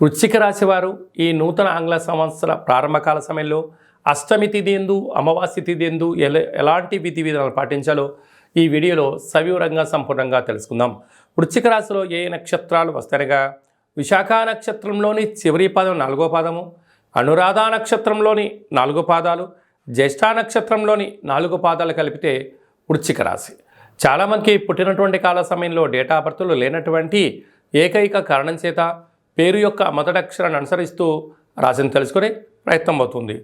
వృశ్చిక రాశి వారు ఈ నూతన ఆంగ్ల సంవత్సర ప్రారంభకాల సమయంలో అష్టమి తిథి ఎందు అమావాస్య తిథి ఎందు ఎలా ఎలాంటి విధి విధానాలు పాటించాలో ఈ వీడియోలో సవివరంగా సంపూర్ణంగా తెలుసుకుందాం. వృశ్చిక రాశిలో ఏ నక్షత్రాలు వస్తాయనగా విశాఖ నక్షత్రంలోని చివరి పాదం నాలుగో పాదము అనురాధ నక్షత్రంలోని నాలుగు పాదాలు జ్యేష్ఠ నక్షత్రంలోని నాలుగు పాదాలు కలిపితే వృశ్చిక రాశి. చాలామందికి పుట్టినటువంటి కాల సమయంలో డేటా బర్తులు లేనటువంటి ఏకైక కారణం చేత పేరు యొక్క మొదటక్షరాన్ని అనుసరిస్తూ రాశిని తెలుసుకునే ప్రయత్నం అవుతుంది.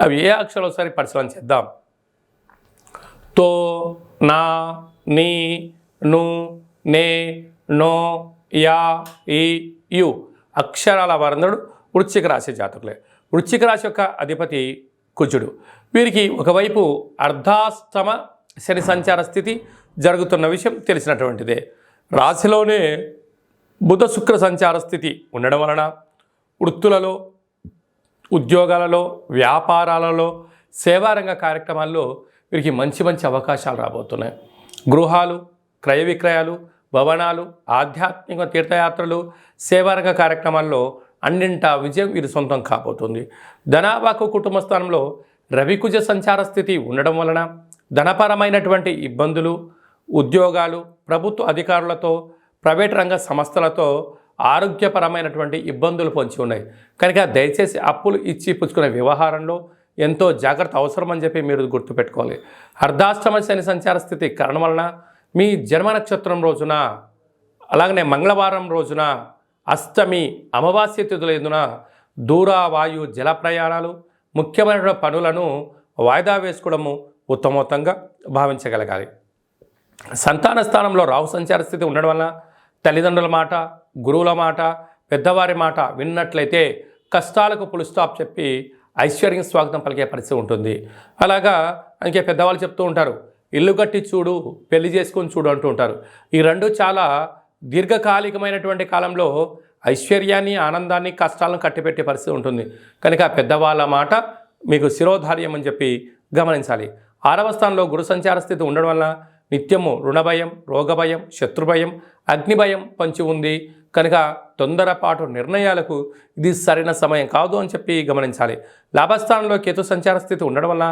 అవి ఏ అక్షరాలు ఒకసారి పరిశీలన చేద్దాం. తో నా నీ ను నే నో యా ఈ యు అక్షరాల వారందరూ వృశ్చిక రాశి జాతకులే. వృశ్చిక రాశి యొక్క అధిపతి కుజుడు. వీరికి ఒకవైపు అర్ధాస్తమ శని సంచార స్థితి జరుగుతున్న విషయం తెలిసినటువంటిదే. రాశిలోనే బుధ శుక్ర సంచార స్థితి ఉండడం వలన వృత్తులలో ఉద్యోగాలలో వ్యాపారాలలో సేవారంగ కార్యక్రమాల్లో వీరికి మంచి మంచి అవకాశాలు రాబోతున్నాయి. గృహాలు క్రయ విక్రయాలు భవనాలు ఆధ్యాత్మిక తీర్థయాత్రలు సేవారంగ కార్యక్రమాల్లో అన్నింటా విజయం వీరి సొంతం కాబోతుంది. ధనాబాకు కుటుంబ స్థానంలో రవికుజ సంచార స్థితి ఉండడం వలన ధనపరమైనటువంటి ఇబ్బందులు ఉద్యోగాలు ప్రభుత్వ అధికారులతో ప్రైవేట్ రంగ సంస్థలతో ఆరోగ్యపరమైనటువంటి ఇబ్బందులు పొంచి ఉన్నాయి. కనుక దయచేసి అప్పులు ఇచ్చి పుచ్చుకునే వ్యవహారంలో ఎంతో జాగ్రత్త అవసరమని చెప్పి మీరు గుర్తుపెట్టుకోవాలి. అర్ధాష్టమ శని సంచార స్థితి కారణం వలన మీ జన్మ నక్షత్రం రోజున అలాగనే మంగళవారం రోజున అష్టమి అమావాస్య తిథులందున దూర వాయు జల ప్రయాణాలు ముఖ్యమైన పనులను వాయిదా వేసుకోవడము ఉత్తమోత్తంగా భావించగలగాలి. సంతాన స్థానంలో రాహు సంచార స్థితి ఉండడం వల్ల తల్లిదండ్రుల మాట గురువుల మాట పెద్దవారి మాట విన్నట్లయితే కష్టాలకు పులుస్టాప్ చెప్పి ఐశ్వర్యం స్వాగతం పలికే పరిస్థితి ఉంటుంది. అలాగా అందుకే పెద్దవాళ్ళు చెప్తూ ఉంటారు ఇల్లు కట్టి చూడు పెళ్ళి చేసుకొని చూడు అంటూ ఉంటారు. ఈ రెండు చాలా దీర్ఘకాలికమైనటువంటి కాలంలో ఐశ్వర్యాన్ని ఆనందాన్ని కష్టాలను కట్టిపెట్టే పరిస్థితి ఉంటుంది. కనుక పెద్దవాళ్ళ మాట మీకు శిరోధార్యం అని చెప్పి గమనించాలి. ఆరవ స్థానంలో గురు సంచార స్థితి ఉండడం వల్ల నిత్యము రుణభయం రోగభయం శత్రుభయం అగ్నిభయం పంచి ఉంది. కనుక తొందరపాటు నిర్ణయాలకు ఇది సరైన సమయం కాదు అని చెప్పి గమనించాలి. లాభస్థానంలో కేతు సంచార స్థితి ఉండడం వల్ల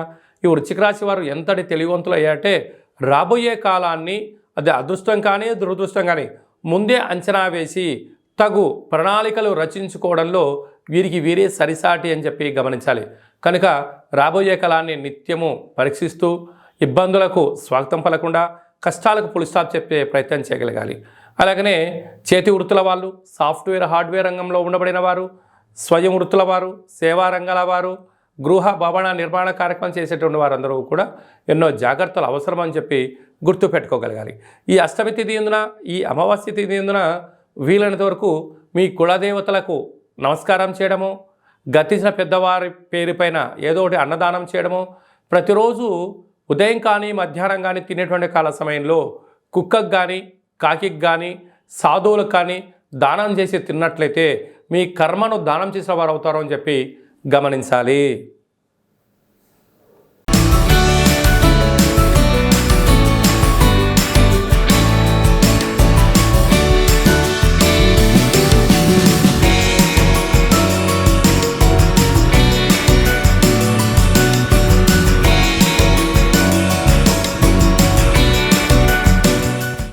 ఈ వృశ్చిక రాశి వారు ఎంతటి తెలివివంతులు అయ్యారంటే రాబోయే కాలాన్ని అది అదృష్టం కానీ దురదృష్టం కానీ ముందే అంచనా వేసి తగు ప్రణాళికలు రచించుకోవడంలో వీరికి వీరే సరిసాటి అని చెప్పి గమనించాలి. కనుక రాబోయే కాలాన్ని నిత్యము పరీక్షిస్తూ ఇబ్బందులకు స్వాగతం పలకుండా కష్టాలకు పులిస్టాప్ చెప్పే ప్రయత్నం చేయగలగాలి. అలాగనే చేతి వృత్తుల వాళ్ళు సాఫ్ట్వేర్ హార్డ్వేర్ రంగంలో ఉండబడిన వారు స్వయం వృత్తుల వారు సేవా రంగాల వారు గృహ భవన నిర్మాణ కార్యక్రమం చేసేటువంటి వారందరూ కూడా ఎన్నో జాగ్రత్తలు అవసరం అని చెప్పి గుర్తు పెట్టుకోగలగాలి. ఈ అష్టమి తిథి ఎందున ఈ అమావాస్య తిథి ఎందున వీలైనంత వరకు మీ కులదేవతలకు నమస్కారం చేయడము గతించిన పెద్దవారి పేరుపైన ఏదో ఒకటి అన్నదానం చేయడము ప్రతిరోజు ఉదయం కానీ మధ్యాహ్నం కానీ తినేటువంటి కాల సమయంలో కుక్కకు కానీ కాకికి కానీ సాధువులకు కానీ దానం చేసి తిన్నట్లయితే మీ కర్మను దానం చేసిన వారు అవుతారు అని చెప్పి గమనించాలి.